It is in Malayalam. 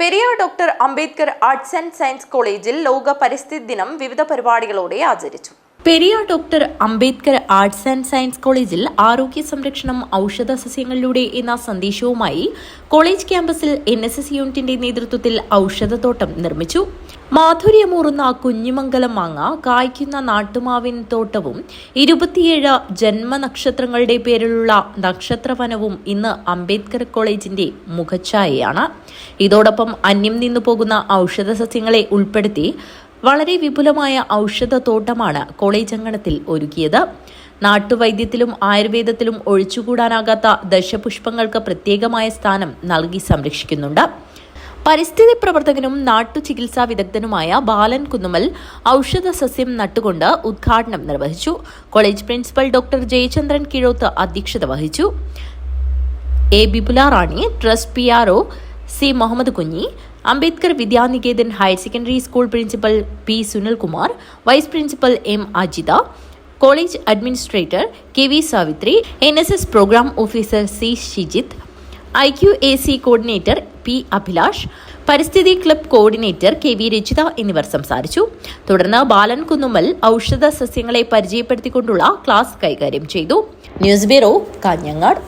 Periyar doctor Ambedkar arts and science കോളേജിൽ ലോക പരിസ്ഥിതി ദിനം വിവിധ പരിപാടികളോടെ ആചരിച്ചു. Periyar doctor Ambedkar arts and science കോളേജിൽ ആരോഗ്യ സംരക്ഷണം ഔഷധ സസ്യങ്ങളിലൂടെ എന്ന സന്ദേശവുമായി കോളേജ് ക്യാമ്പസിൽ എൻ എസ് എസ് യൂണിറ്റിന്റെ നേതൃത്വത്തിൽ ഔഷധത്തോട്ടം നിർമ്മിച്ചു. മാധുര്യമൂറുന്ന കുഞ്ഞുമംഗലം മാങ്ങ കായ്ക്കുന്ന നാട്ടുമാവിൻ തോട്ടവും ഇരുപത്തിയേഴ് ജന്മനക്ഷത്രങ്ങളുടെ പേരിലുള്ള നക്ഷത്രവനവും ഇന്ന് അംബേദ്കർ കോളേജിന്റെ മുഖച്ഛായയാണ്. ഇതോടൊപ്പം അന്യം നിന്നു പോകുന്ന ഔഷധ സസ്യങ്ങളെ ഉൾപ്പെടുത്തി വളരെ വിപുലമായ ഔഷധത്തോട്ടമാണ് കോളേജ് അങ്കണത്തിൽ ഒരുക്കിയത്. നാട്ടുവൈദ്യത്തിലും ആയുർവേദത്തിലും ഒഴിച്ചുകൂടാനാകാത്ത ദശപുഷ്പങ്ങൾക്ക് പ്രത്യേകമായ സ്ഥാനം നൽകി സംരക്ഷിക്കുന്നുണ്ട്. പരിസ്ഥിതി പ്രവർത്തകനും നാട്ടുചികിത്സാ വിദഗ്ധനുമായ ബാലൻ കുന്നുമൽ ഔഷധ സസ്യം നട്ടുകൊണ്ട് ഉദ്ഘാടനം നിർവഹിച്ചു. College principal doctor Jayachandran Kizhoth അധ്യക്ഷത വഹിച്ചു. A. Bipula Rani trust P R C Muhammad Kunhi Ambedkar Vidyaniketan higher secondary school principal P Sunilkumar vice principal M Ajitha college administrator K V Savithri N S S programme officer C Shijith I Q A C coordinator P Abhilash പരിസ്ഥിതി club coordinator K V Rachitha എന്നിവർ സംസാരിച്ചു. തുടർന്ന് ബാലൻ കുന്നുമ്മൽ ഔഷധ സസ്യങ്ങളെ പരിചയപ്പെടുത്തിക്കൊണ്ടുള്ള ക്ലാസ് കൈകാര്യം ചെയ്തു. News bureau Kanhangad.